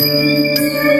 Música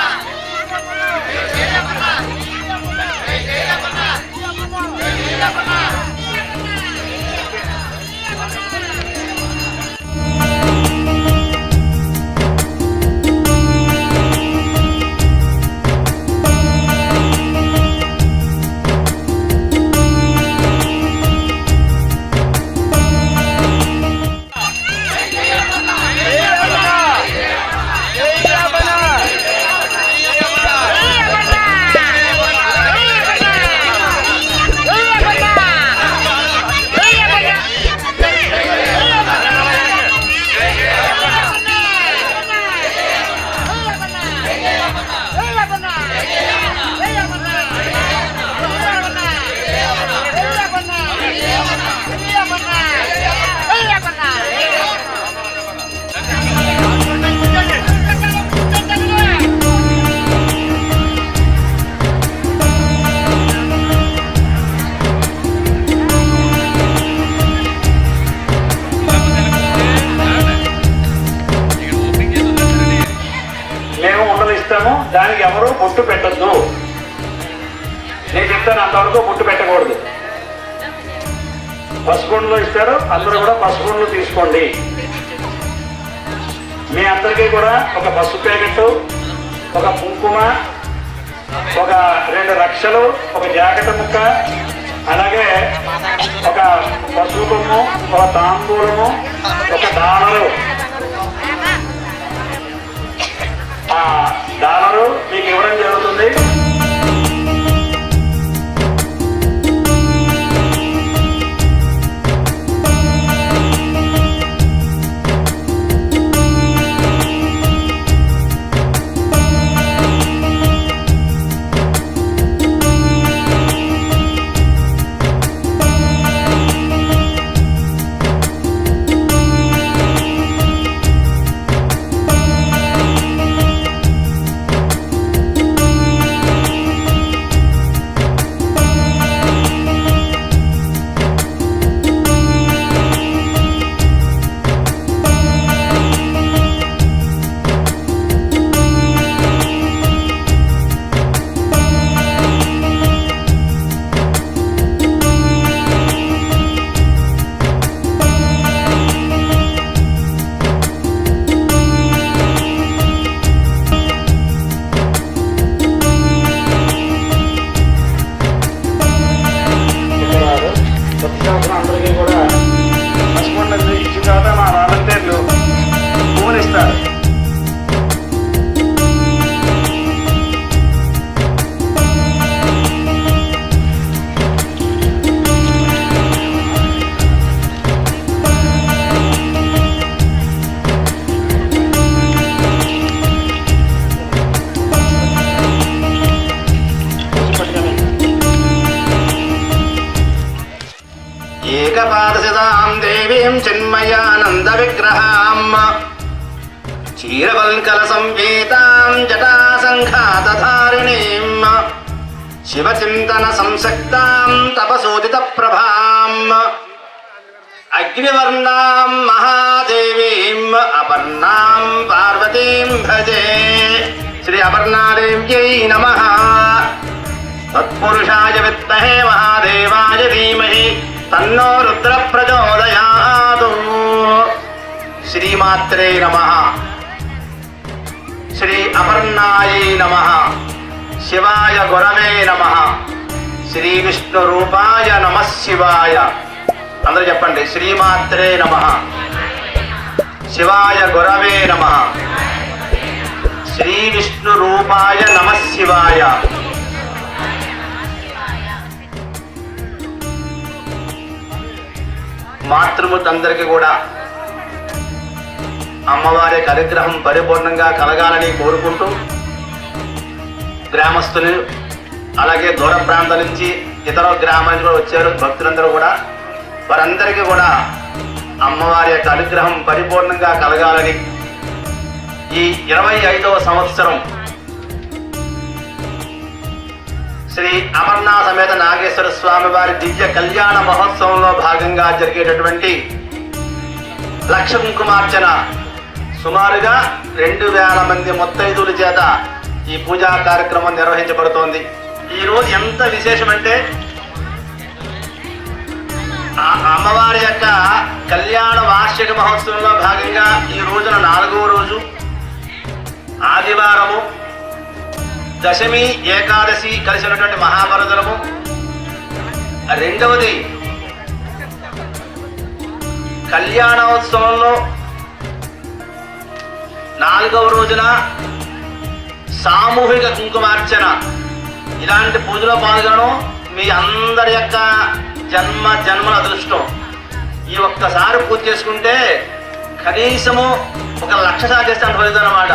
అందరూ కూడా పసుపు రంగు తీసుకోండి. మీ అందరికీ కూడా ఒక పసుపు ప్యాకెట్ ఒక కుంకుమ ఒక రెండు రక్షలు ఒక జాకెట్ ముక్క అలాగే ఒక పసుపు కొమ్ము ఒక తాంబూలము ఒక దానరు ఆ దానరు మీకు ఇవ్వడం జరుగుతుంది. శివచింతన సంసక్తాం తపసోదిత ప్రభాం అగ్నివర్ణాం మహాదేవీం అపర్ణాం పార్వతీం భజే శ్రీ అపర్ణాదేవ్యై నమ తత్పురుషాయ విద్మహే మహాదేవాయ ధీమహి తన్నో రుద్ర ప్రచోదయాదు శ్రీమాత్రే నమ శ్రీ అపర్ణాయై నమ శివాయ గురవే నమ. శ్రీ విష్ణు రూపాయ నమ శివాయ. అందరూ చెప్పండి శ్రీమాత్రే నమ. శివాయ గురవే నమ. శ్రీ విష్ణు రూపాయ నమ శివాయ. మాతృమూర్తందరికీ కూడా అమ్మవారి కరిగ్రహం పరిపూర్ణంగా కలగాలని కోరుకుంటూ గ్రామస్తులు అలాగే దూర ప్రాంతాల నుంచి ఇతర గ్రామాల నుంచి కూడా వచ్చారు. భక్తులందరూ కూడా. వారందరికీ కూడా అమ్మవారి యొక్క అనుగ్రహం పరిపూర్ణంగా కలగాలని ఈ ఇరవై ఐదవ సంవత్సరం శ్రీ అమర్నాథ్ సమేత నాగేశ్వర స్వామి వారి దివ్య కళ్యాణ మహోత్సవంలో భాగంగా జరిగేటటువంటి లక్ష కుంకుమార్చన సుమారుగా రెండు వేల మంది ముత్తైదుల చేత ఈ పూజా కార్యక్రమం నిర్వహించబడుతోంది. ఈ రోజు ఎంత విశేషమంటే అమ్మవారి యొక్క కళ్యాణ వార్షిక మహోత్సవంలో భాగంగా ఈ రోజున నాలుగవ రోజు ఆదివారము దశమి ఏకాదశి కలిసినటువంటి ఉన్నటువంటి రెండవది కళ్యాణోత్సవంలో నాలుగవ రోజున సామూహిక కుంకుమార్చన. ఇలాంటి పూజలో పాల్గొనడం మీ అందరి యొక్క జన్మ జన్మల అదృష్టం. ఈ ఒక్కసారి పూజ చేసుకుంటే కనీసము ఒక లక్ష అంత ఫలితం అన్నమాట.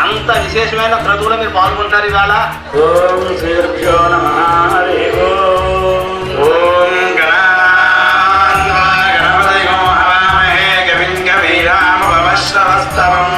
అంత విశేషమైన క్రతువులో మీరు పాల్గొంటారు ఇవాళ. ఓం శ్రీ గురుభ్యో నమః. హరి ఓం. ఓం గణాధిపతిగో హవామహే కవిం కవీరామవశ్రవస్తవం జ్యేష్ఠరాజం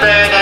bird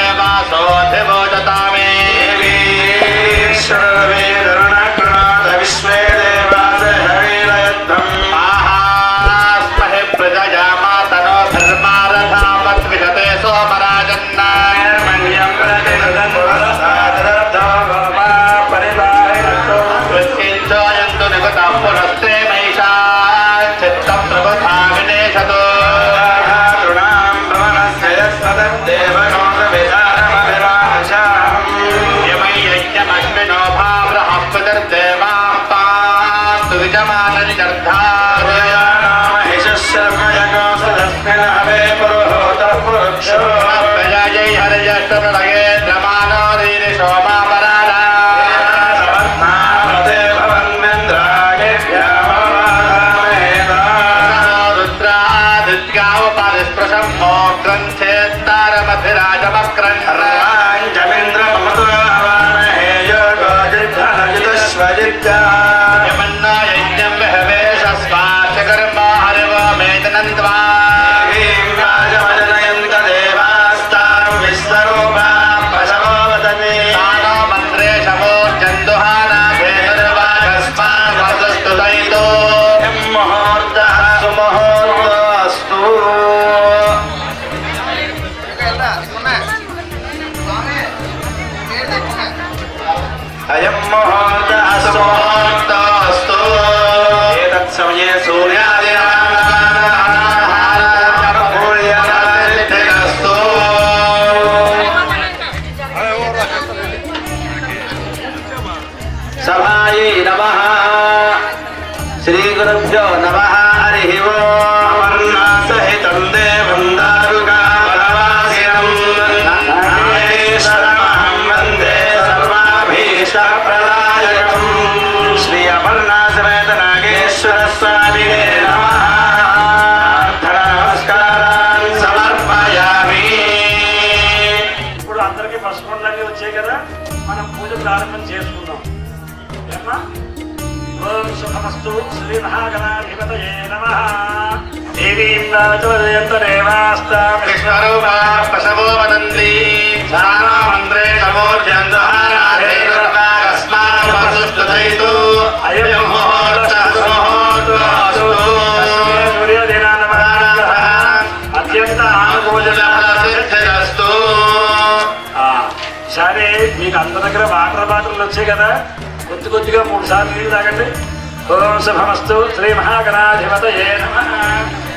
ोदेवास्तां विश्वरूपाः पशवो वदन्ति सामन्त्रे समोर्जन्तस्मासुष्टथयितु अयं అత్యంత ఆనుభోజనస్తు సరే మీకు అందరి దగ్గర వాటర్ బాటిల్ వచ్చాయి కదా. కొద్ది కొద్దిగా మూడు సార్లు నీళ్ళు తాగండి. ఓం శుభమస్తు. శ్రీ మహాగణాధిపత ఏ నమ.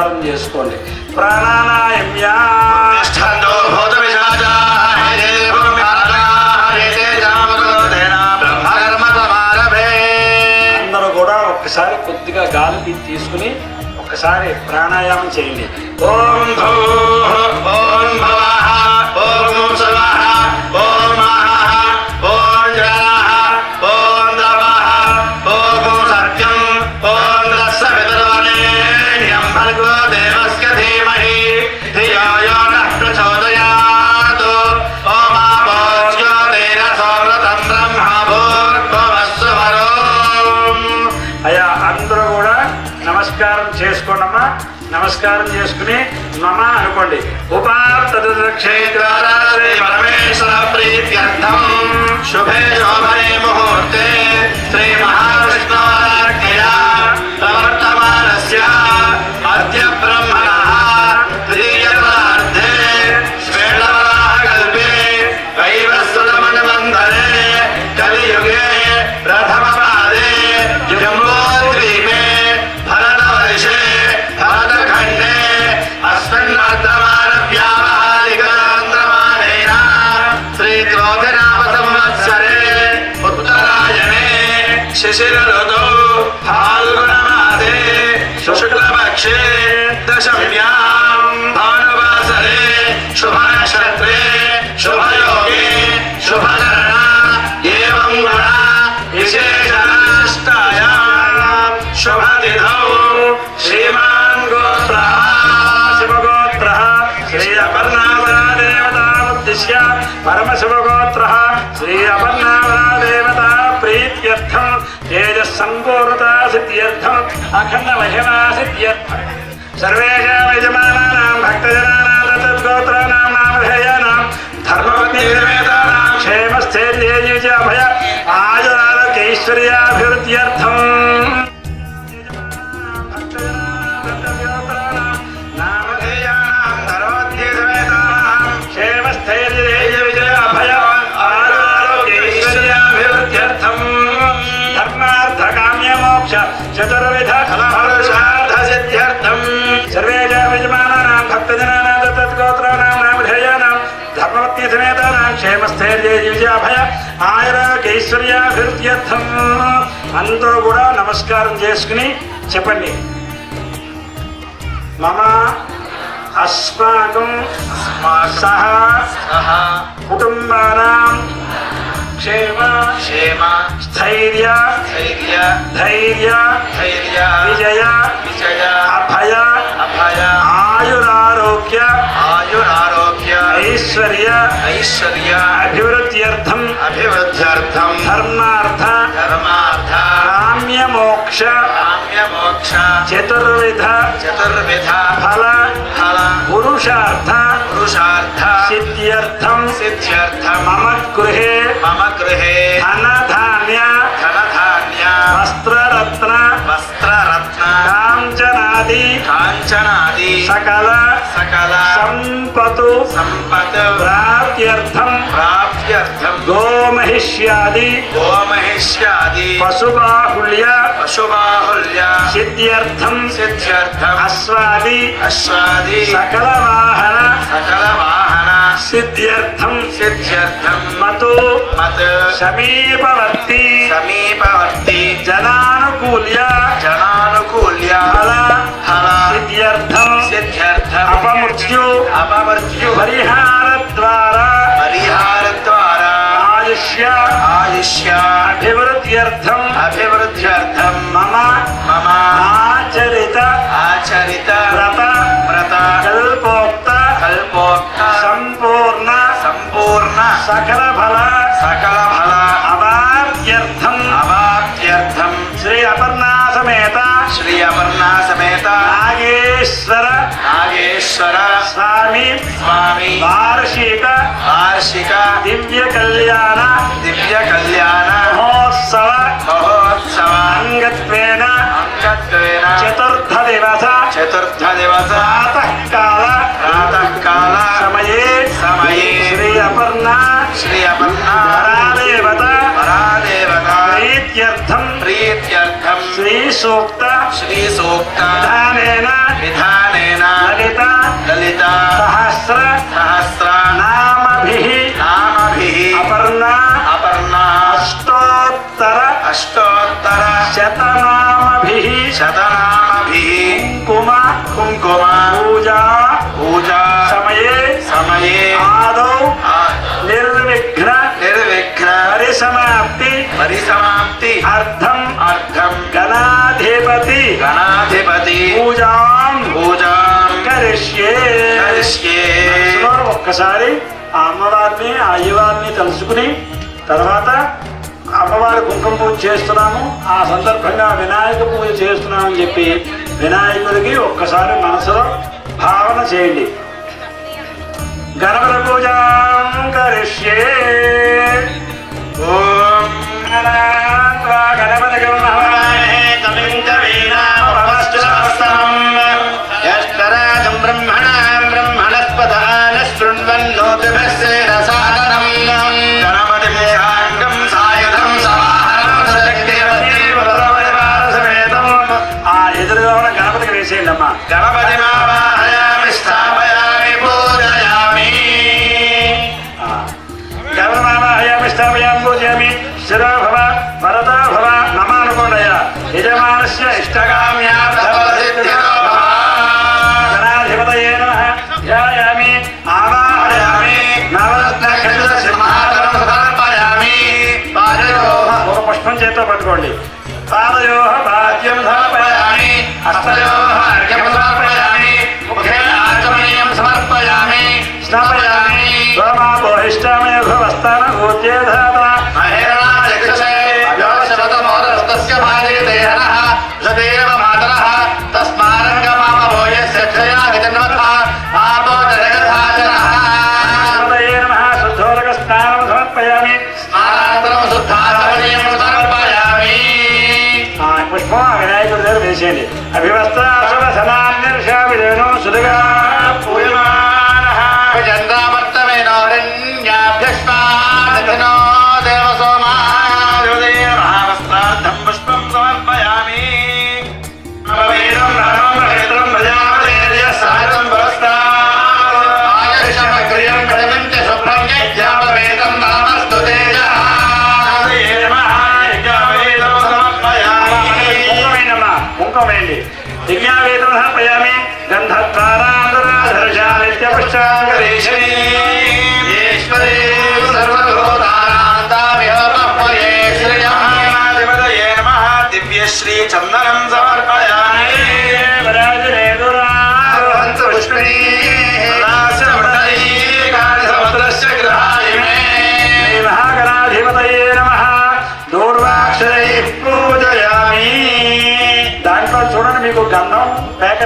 ఆధారం చేసుకోండి ప్రాణాయామ్యా అందరూ కూడా ఒక్కసారి కొద్దిగా గాలి తీసుకుని ఒక్కసారి ప్రాణాయామం చేయండి. ఓం ఓం భవ నమస్కారం చేసుకుని నమ అనుకోండి. ఉపాప్త క్షేత్ర పరమేశ్వర ప్రీత్యర్థం. శుభే శోభ परमशिवगोत्रः श्रीरमन्नाम्ना देवता प्रीत्यर्थं तेजस्सङ्गोरुता सिद्ध्यर्थम् अखण्डमहिमा सिद्ध्यर्थम् सर्वेषां यजमानानां, भक्तजनानां तद्गोत्राणां नामधेयानां धर्मवतीवेदानां क्षेमस्थैर्येयुजाभय आयुरारोग्यैश्वर्याभिवृद्ध्यर्थम्। చతుర్విధ ఫలార్థసిద్ధ్యర్థం సర్వే యజమానానాం భక్తజనానాం తత్గోత్రానాం నామధేయానాం ధర్మవత్య సమేతానాం క్షేమస్థైర్య విజయాభయ ఆయురాగైశ్వర్యాభివృద్ధ్యర్థం అందరూ కూడా నమస్కారం చేసుకుని చెప్పండి మమ అస్మాకం సహ కుటుంబానాం క్షేమ క్షేమ స్థైర్య ధైర్య ధైర్య ధైర్య విజయ విజయ అభయ అభయ ఆయురారోగ్య ఆయురారోగ్య ఐశ్వర్య ఐశ్వర్య అభివృద్ధ్యర్థం అభివృద్ధ్యర్థం ధర్మార్థ ధర్మార్థ కామ్య మోక్ష కామ్య मोक्ष। चतुर्विध। चतुर्विध। फल। फल। पुरुषार्थ। पुरुषार्थ। सिद्ध्यर्थम। सिद्ध्यर्थम। मम गृहे। मम गृहे। धन धान्य धन धान्य वस्त्र रत्न वस्त्र रत्न कांचनादि कांचनादि सकल। सकल। संपतु संपत प्राप्त्यर्थम। प्राप्त गोमहिष्यादि। गोमहिष्यादि। पशुबाहुल्य। पशुबाहुल्य। सिद्ध्यर्थम। सिद्ध्यर्थम। अश्वादि। अश्वादि। सकल वाहन सकल वाहन सिद्ध्यर्थम। सिद्ध्यर्थम। मतो। मत। समीपवर्ती। समीपवर्ती। जनानुकूल्य। जनानुकूल्य। हला हला सिद्ध्यर्थम। सिद्ध्यर्थम। अपमृत्यु। अपमृत्यु। हरिहा ఆయుష్య అభివృద్ధ్యర్థం. మమ మమ. ఆచరిత. ఆచరిత. వ్రత. వ్రత. కల్పోక్త. కల్పోక్త. సంపూర్ణ. సంపూర్ణ. సకల ఫల సకల ఫల అవాప్యర్థం అవాప్త్యర్థం శ్రీ అపర్ణా సమేత. శ్రీ అపర్ణా సమేత. నాగేశ్వర. నాగేశ్వర. స్వామి. స్వామి. వార్షిక వార్షిక దివ్య కళ్యాణ దివ్య కళ్యాణ మహోత్సవ. మహోత్సవ. అంగత్వేన. అంగత్వేన. చతుర్థ దివస చతుర్థ దివస ప్రాతకాల. ప్రాతకాల. సమయే. సమయే. శ్రీ అపర్ణ శ్రీ అపర్ణా పరాదేవత పరాదేవత ప్రీత్యర్థం. ప్రీత్యర్థం. श्रीसूक्त श्रीसूक्त विधानेन विधानेन ललिता। ललिता। सहस्र। सहस्र। नाम नामभिः। अपर्णा। अपर्णा। अष्टोत्तर। अष्टोत्तर। शतनाम शतनामभिः। कुम। कुङ्कुम। पूजा। पूजा। समये। समये। आदौ। निर्विघ्न। निर्विघ्न। పరిసమాప్తి. పరిసమాప్తి. అర్థం. అర్థం. గణాధిపతి. గణాధిపతి. పూజాం. పూజాం. కరిష్యే. కరిష్యే. ఒక్కసారి ఆ అమ్మవారిని ఆ అయ్యవారిని తలుచుకుని తర్వాత అమ్మవారి కుంకుమ పూజ చేస్తున్నాము. ఆ సందర్భంగా వినాయక పూజ చేస్తున్నామని చెప్పి వినాయకుడికి ఒక్కసారి మనసులో భావన చేయండి. గణపతి పూజ కరిష్యే. ఓం చేత్తో పట్టుకోండి పాదయో భాగ్యం సమర్పయామి హస్తయోః అర్ఘ్యం సమర్పయామి ముఖే ఆచమనీయం సమర్పయామి స్నాపయామి గోమాపో ఇష్టామయ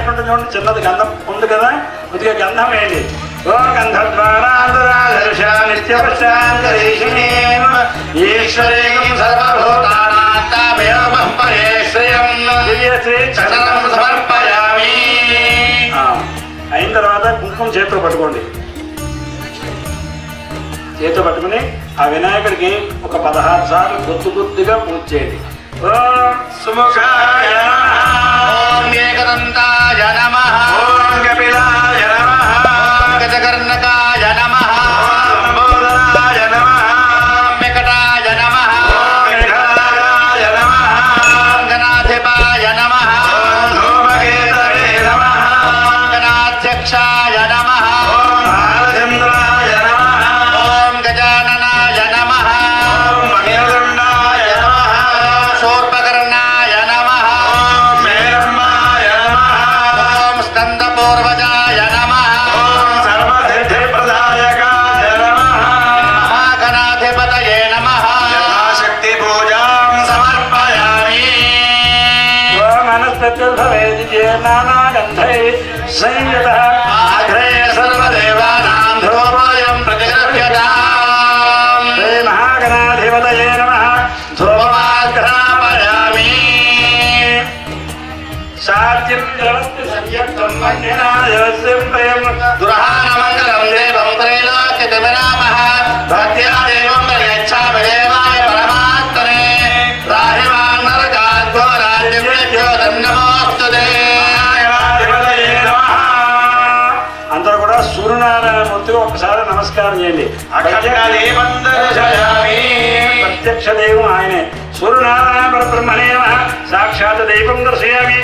ఉంటుంది చూడండి చిన్నది గంధం ఉంది కదా? కొద్దిగా గంధం వేయండి. ఓ గంధ ద్వారాంతరాధర్ష నిత్యపశ్చాంతరీషిణీ ఈశ్వరేకం సర్వభూతానాంతామిహ మహ్మయే శ్రియం దివ్యశ్రీ చందనం సమర్పయామి. ఆ, అయిన తర్వాత కుంకుమ చేతితో పట్టుకోండి. చేతితో పట్టుకుని ఆ వినాయకుడికి ఒక పదహారు సార్లు గుర్తు గుర్తుగా పూజ చేయండి. ఓం సుముఖాయ మహాగణాధిపతయే నమః ధ్రువమాఘ్రాపయామి సాధ్యం జలస్తి సంయుక్తం మన్యనాయస్యం ప్రియం గృహాణమంగళం దేవం త్రైలోక్యతిమిరామః భక్త్యా దేవం ప్రయచ్ఛామి దేవాయ పరమాత్మనే రాహిమాన్ నరకాద్ఘోరాజ్ఞో నమోస్తుతే గణాధిపతయే నమః అందరూ కూడా సూర్యనారాయణమూర్తికి ఒకసారి నమస్కారం చేయండి. అఖండదీపందర్శయామి ప్రత్యక్ష దైవం ఆయనే. సూర్యనారాయణ పరబ్రహ్మణే సాక్షాత్ దైవం దర్శయామి.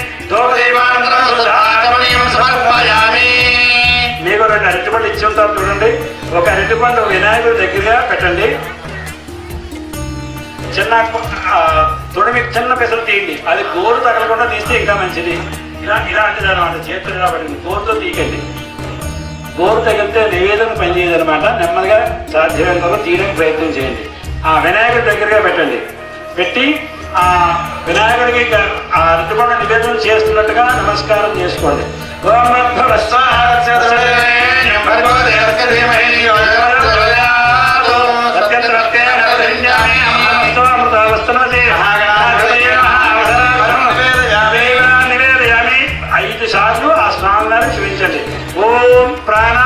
మీకు రెండు అరటిపండు ఇచ్చి ఉంటారు చూడండి. ఒక అరటిపండు వినాయకుడి దగ్గరగా పెట్టండి. చిన్న తొడిమి చిన్న పెసలు తీయండి. అది గోరు తగలకుండా తీస్తే ఇంకా మంచిది. ఇలా ఇలాంటిది అనమాట చేతులు పడింది గోరుతో తీయకండి. గోరు తగిలితే నివేదన పనిచేయదు అనమాట నెమ్మదిగా సాధ్యమైనంత వరకు తీయడానికి ప్రయత్నం చేయండి. ఆ వినాయకుడి దగ్గరగా పెట్టండి. పెట్టి ఆ వినాయకుడికి అందుకున్న నివేదన చేస్తున్నట్టుగా నమస్కారం చేసుకోండి. ఐదు సార్లు ఆ స్నానాన్ని చూపించండి. ఓం ప్రాణా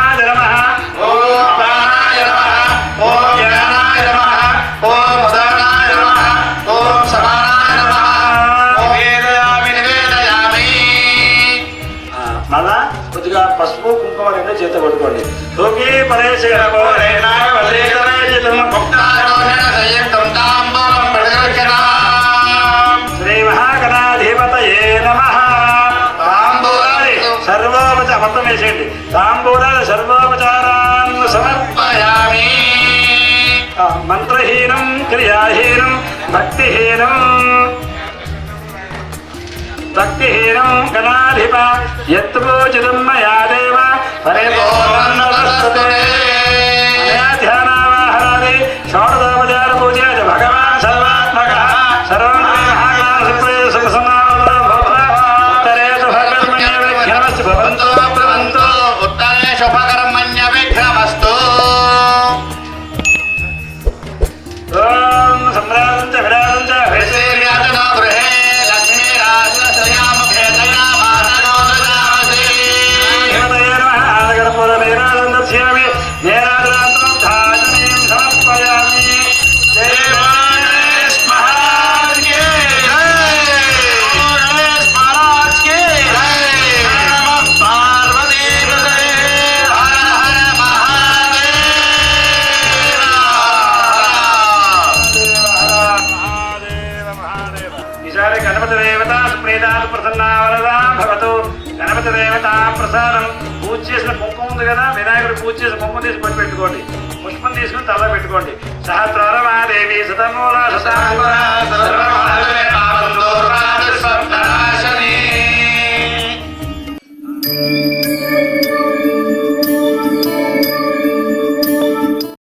మొత్తం వేసేయండి తాంబూలాలి. సర్వోపచారాన్ని సమర్ప సమర్పయామి మంత్రహీనం క్రియాహీనం భక్తిహీనం భక్తిహీనం గణాధిప. ఎత్తు పూజితం మయా దేవ. పరిపూర్ణం నమస్తే. అనయా